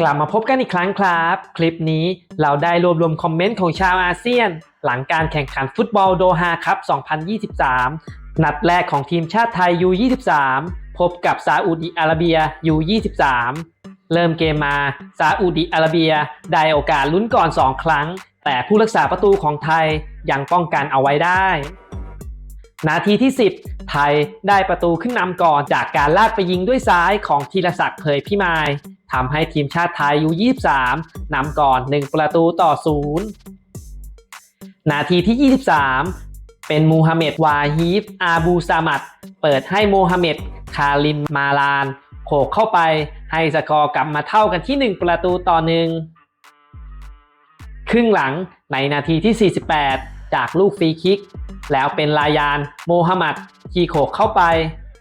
กลับมาพบกันอีกครั้งครับ คลิปนี้เราได้รวบรวมคอมเมนต์ของชาวอาเซียน หลังการแข่งขันฟุตบอลโดฮาคัพ 2023 นัดแรกของทีมชาติไทย U23 พบกับซาอุดิอาระเบีย U23 เริ่มเกมมาซาอุดิอาระเบียได้โอกาสลุ้นก่อน 2 ครั้ง แต่ผู้รักษาประตูของไทยยังป้องกันเอาไว้ได้ นาทีที่ 10 ไทยได้ประตูขึ้นนำก่อนจากการลากไปยิงด้วยซ้ายของธีรศักดิ์เผยพิมาย ทำให้ทีมชาติไทยยู23นำก่อน 1 ประตูต่อ 0 นาทีที่ 23 เป็นมูฮัมเหม็ดวาฮีฟอาบูซามัดเปิดให้โมฮัมเหม็ดคาลิมมาลานโขกเข้าไปให้สกอร์กลับมาเท่ากันที่ 1 ประตูต่อหนึ่งครึ่งหลังในนาทีที่ 48 จากลูกฟรีคิก แล้วเป็นลายานโมฮัมหมัดขี่โขกเข้าไป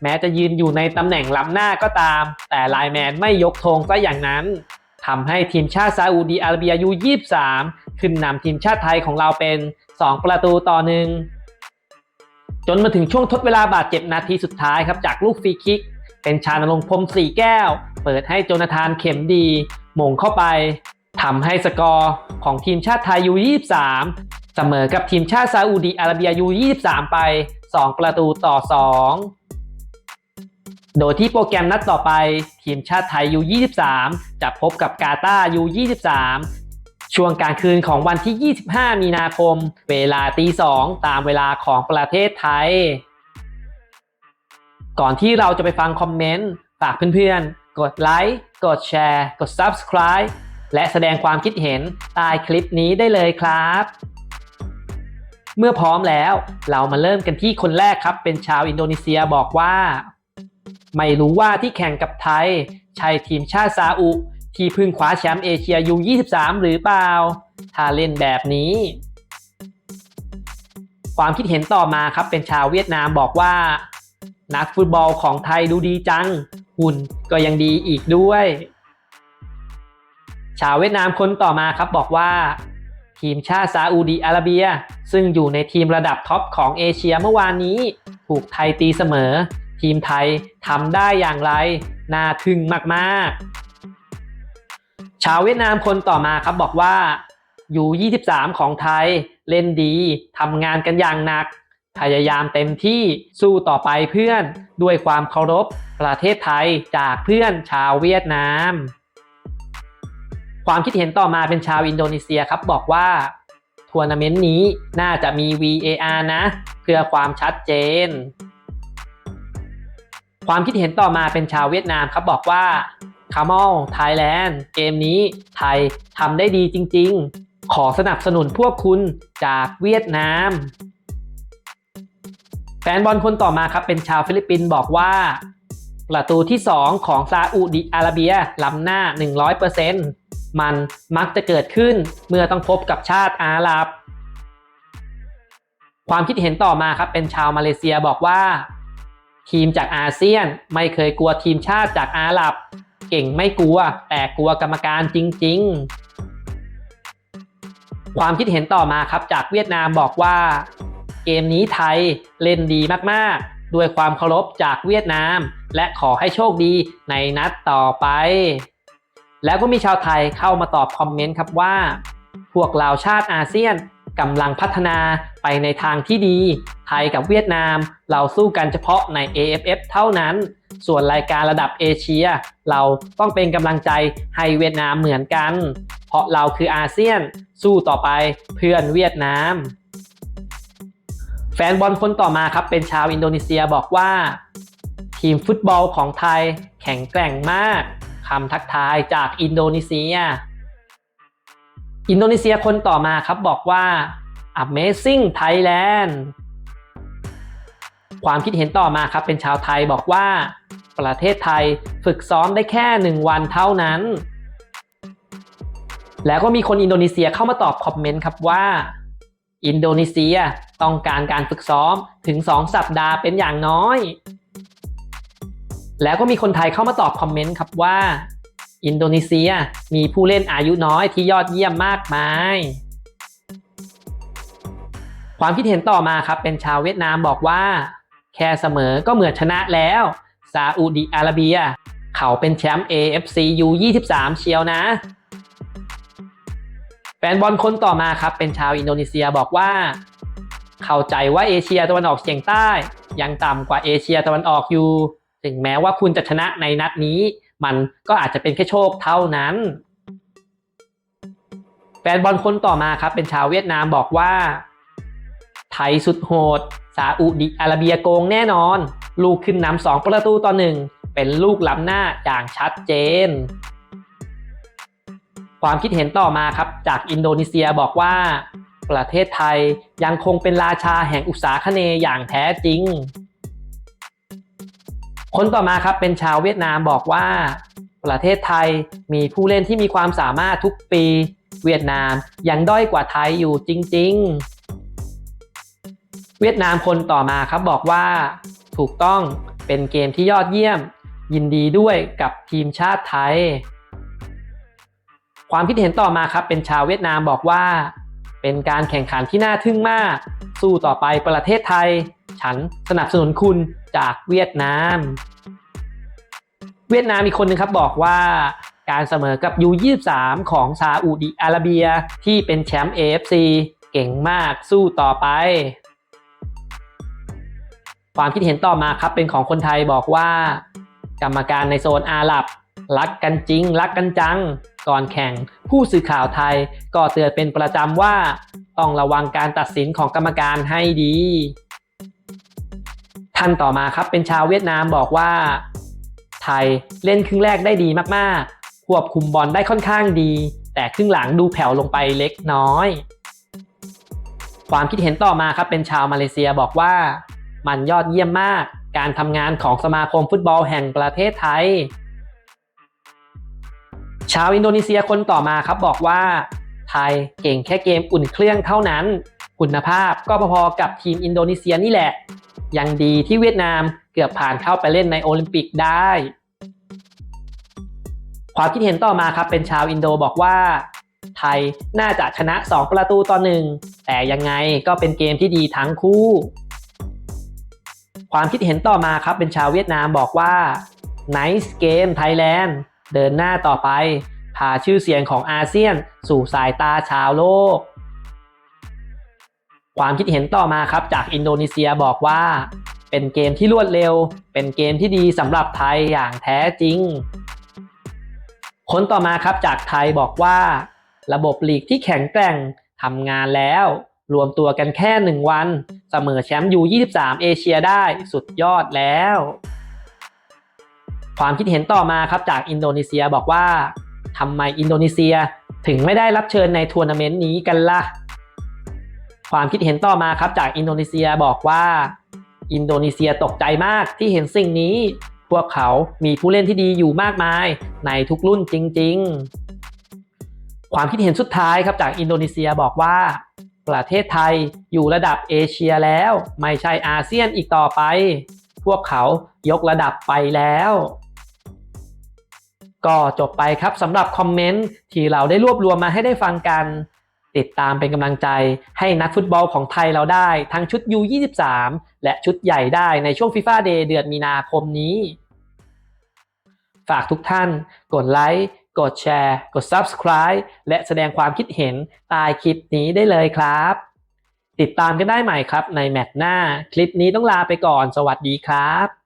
แม้จะยืนอยู่ในตำแหน่งล้ำหน้าก็ตาม แต่ไลน์แมนไม่ยกธงซะอย่างนั้นทำให้ทีมชาติซาอุดีอาระเบียยู23 ขึ้นนำทีมชาติไทยของเราเป็น 2 ประตูต่อหนึ่งจนมาถึงช่วงทดเวลาบาดเจ็บนาทีสุดท้ายครับจากลูกฟรีคิก เป็นชานรงพรมสีแก้ว เปิดให้โจนาธานเข็มดีมงเข้าไปทำให้สกอร์ของทีมชาติไทยยู23 เสมอกับทีมชาติซาอุดีอาระเบียยู23 ไป 2 ประตูต่อ 2 โดยที่โปรแกรมนัดต่อไป ทีมชาติไทยยู23 จะพบกับกาตาร์ยู23 ช่วงกลางคืนของวันที่ 25 มีนาคม เวลาตี2ตามเวลาของประเทศไทย ก่อนที่เราจะไปฟังคอมเมนต์ ฝากเพื่อนๆ กดไลค์ กดแชร์ กด Subscribe และแสดงความคิดเห็นใต้คลิปนี้ได้เลยครับ เมื่อพร้อมแล้วเรามาเริ่มกันที่คนแรกครับ เป็นชาวอินโดนีเซียบอกว่า ไม่รู้ว่าที่แข่งกับไทย ใช่ทีมชาติซาอุ ที่พึ่งคว้าแชมป์เอเชียยู23 หรือเปล่า ถ้าเล่นแบบนี้ ความคิดเห็นต่อมาครับเป็นชาวเวียดนามบอกว่า นักฟุตบอลของไทยดูดีจัง หุ่นก็ยังดีอีกด้วย ชาวเวียดนามคนต่อมาครับบอกว่าทีมชาติซาอุดีอาระเบีย ซึ่งอยู่ในทีมระดับท็อปของเอเชียเมื่อวานนี้ ถูกไทยตีเสมอ ทีมไทยทำได้อย่างไร น่าทึ่งมากๆ ชาวเวียดนามคนต่อมาครับบอกว่าอยู่ 23 ของไทยเล่นดีทำงานกันอย่างหนัก พยายามเต็มที่สู้ต่อไปเพื่อนด้วยความเคารพประเทศไทยจากเพื่อนชาวเวียดนาม ความคิดเห็นต่อมาเป็นชาวอินโดนีเซียครับบอกว่าทัวร์นาเมนต์นี้น่าจะมี VAR นะ เพื่อความชัดเจน ความคิดเห็นต่อมาเป็นชาวเวียดนามครับบอกว่าคาร์มอลไทยแลนด์เกมนี้ไทยทำได้ดีจริง ๆ ขอสนับสนุนพวกคุณจากเวียดนาม แฟนบอลคนต่อมาครับเป็นชาวฟิลิปปินส์บอกว่าประตูที่ 2 ของซาอุดิอาระเบียล้ำหน้า 100%มันมักจะเกิดขึ้นเมื่อต้องพบกับชาติอาหรับ ความคิดเห็นต่อมาครับเป็นชาวมาเลเซียบอกว่า ทีมจากอาเซียน ไม่เคยกลัวทีมชาติจากอาหรับ เก่งไม่กลัว แต่กลัวกรรมการจริง ๆ ความคิดเห็นต่อมาครับจากเวียดนามบอกว่า เกมนี้ไทยเล่นดีมากๆ ด้วยความเคารพจากเวียดนาม และขอให้โชคดีในนัดต่อไป แล้วก็มีชาวไทยเข้ามาตอบคอมเมนต์ครับว่า พวกเราชาติอาเซียนกำลังพัฒนาไปในทางที่ดี ไทยกับเวียดนาม เราสู้กันเฉพาะใน AFF เท่านั้น ส่วนรายการระดับเอเชีย เราต้องเป็นกำลังใจให้เวียดนามเหมือนกัน เพราะเราคืออาเซียน สู้ต่อไปเพื่อนเวียดนาม แฟนบอลคนต่อมาครับเป็นชาวอินโดนีเซียบอกว่า ทีมฟุตบอลของไทยแข็งแกร่งมากคำทักทายจากอินโดนีเซีย อินโดนีเซียคนต่อมาครับบอกว่า Amazing Thailand ความคิดเห็นต่อมาครับเป็นชาวไทยบอกว่า ประเทศไทยฝึกซ้อมได้แค่หนึ่งวันเท่านั้น แล้วก็มีคนอินโดนีเซียเข้ามาตอบคอมเมนต์ครับว่า อินโดนีเซียต้องการการฝึกซ้อมถึง 2 สัปดาห์เป็นอย่างน้อย แล้วก็มีคนไทยเข้ามาตอบคอมเมนต์ครับว่า อินโดนีเซียมีผู้เล่นอายุน้อยที่ยอดเยี่ยมมากมายความคิดเห็นต่อมาครับเป็นชาวเวียดนามบอกว่า แค่เสมอก็เหมือนชนะแล้ว ซาอุดิอาระเบีย เขาเป็นแชมป์ AFC U23 เชียวนะ แฟนบอลคนต่อมาครับ เป็นชาวอินโดนีเซียบอกว่า เข้าใจว่าเอเชียตะวันออกเฉียงใต้ ยังต่ำกว่าเอเชียตะวันออกอยู่ ถึงแม้ว่าคุณจะชนะในนัดนี้ มันก็อาจจะเป็นแค่โชคเท่านั้น แฟนบอลคนต่อมาครับ เป็นชาวเวียดนามบอกว่า ไทยสุดโหด ซาอุดิอาระเบียโกงแน่นอน ลูกขึ้นนำสองประตูต่อหนึ่งเป็นลูกล้ำหน้าอย่างชัดเจน ความคิดเห็นต่อมาครับจากอินโดนีเซียบอกว่า ประเทศไทยยังคงเป็นราชาแห่งอุตสาคเนยอย่างแท้จริง คนต่อมาครับเป็นชาวเวียดนามบอกว่า ประเทศไทยมีผู้เล่นที่มีความสามารถทุกปี เวียดนามยังด้อยกว่าไทยอยู่จริง ๆ เวียดนามคนต่อมาครับบอกว่าถูกต้องเป็นเกมที่ยอดเยี่ยม ยินดีด้วยกับทีมชาติไทย ความคิดเห็นต่อมาครับเป็นชาวเวียดนามบอกว่า เป็นการแข่งขันที่น่าทึ่งมาก สู้ต่อไปประเทศไทย ฉันสนับสนุนคุณจากเวียดนาม เวียดนามอีกคนนึงครับบอกว่าการเสมอกับ U23 ของซาอุดิอาระเบียที่เป็นแชมป์ AFC เก่งมากสู้ต่อไป ความคิดเห็นต่อมาครับเป็นของคนไทยบอกว่า กรรมการในโซนอาหรับ รักกันจริง รักกันจัง ก่อนแข่ง ผู้สื่อข่าวไทยก็เตือนเป็นประจำว่า ต้องระวังการตัดสินของกรรมการให้ดี ท่านต่อมาครับเป็นชาวเวียดนามบอกว่า ไทยเล่นครึ่งแรกได้ดีมากๆ ควบคุมบอลได้ค่อนข้างดี แต่ครึ่งหลังดูแผ่วลงไปเล็กน้อย ความคิดเห็นต่อมาครับเป็นชาวมาเลเซียบอกว่า มันยอดเยี่ยมมากการทำงานของสมาคมฟุตบอลแห่งประเทศไทย ชาวอินโดนีเซียคนต่อมาครับบอกว่า ไทยเก่งแค่เกมอุ่นเครื่องเท่านั้น คุณภาพก็พอๆกับทีมอินโดนีเซียนี่แหละ ยังดีที่เวียดนามเกือบผ่านเข้าไปเล่นในโอลิมปิกได้ ความคิดเห็นต่อมาครับเป็นชาวอินโดบอกว่าไทยน่าจะชนะ 2 ประตูต่อหนึ่งแต่ยังไงก็เป็นเกมที่ดีทั้งคู่ ความคิดเห็นต่อมาครับเป็นชาวเวียดนามบอกว่า Nice Game Thailand เดินหน้าต่อไป พาชื่อเสียงของอาเซียน สู่สายตาชาวโลก ความคิดเห็นต่อมาครับจากอินโดนีเซียบอกว่า เป็นเกมที่รวดเร็ว เป็นเกมที่ดีสำหรับไทยอย่างแท้จริง คนต่อมาครับจากไทยบอกว่า ระบบลีกที่แข็งแกร่งทำงานแล้ว รวมตัวกันแค่หนึ่งวัน เสมอแชมป์ยู23 เอเชียได้สุดยอดแล้ว ความคิดเห็นต่อมาครับจากอินโดนีเซียบอกว่าทำไมอินโดนีเซียถึงไม่ได้รับเชิญในทัวร์นาเมนต์นี้กันล่ะ ความคิดเห็นต่อมาครับจากอินโดนีเซียบอกว่า อินโดนีเซียตกใจมากที่เห็นสิ่งนี้ พวกเขามีผู้เล่นที่ดีอยู่มากมาย ในทุกรุ่นจริง ๆ ความคิดเห็นสุดท้ายครับจากอินโดนีเซียบอกว่า ประเทศไทยอยู่ระดับเอเชียแล้ว ไม่ใช่อาเซียนอีกต่อไป พวกเขายกระดับไปแล้ว ก็จบไปครับสำหรับคอมเมนต์ที่เราได้รวบรวมมาให้ได้ฟังกัน ติดตามเป็นกำลังใจให้นักฟุตบอลของไทยเราได้ ทั้งชุด U23 และชุดใหญ่ได้ในช่วง FIFA Day เดือนมีนาคมนี้ ฝากทุกท่านกดไลค์ กดแชร์ กด Subscribe และแสดงความคิดเห็นใต้คลิปนี้ได้เลยครับ ติดตามกันได้ใหม่ครับในแมตช์หน้า คลิปนี้ต้องลาไปก่อน สวัสดีครับ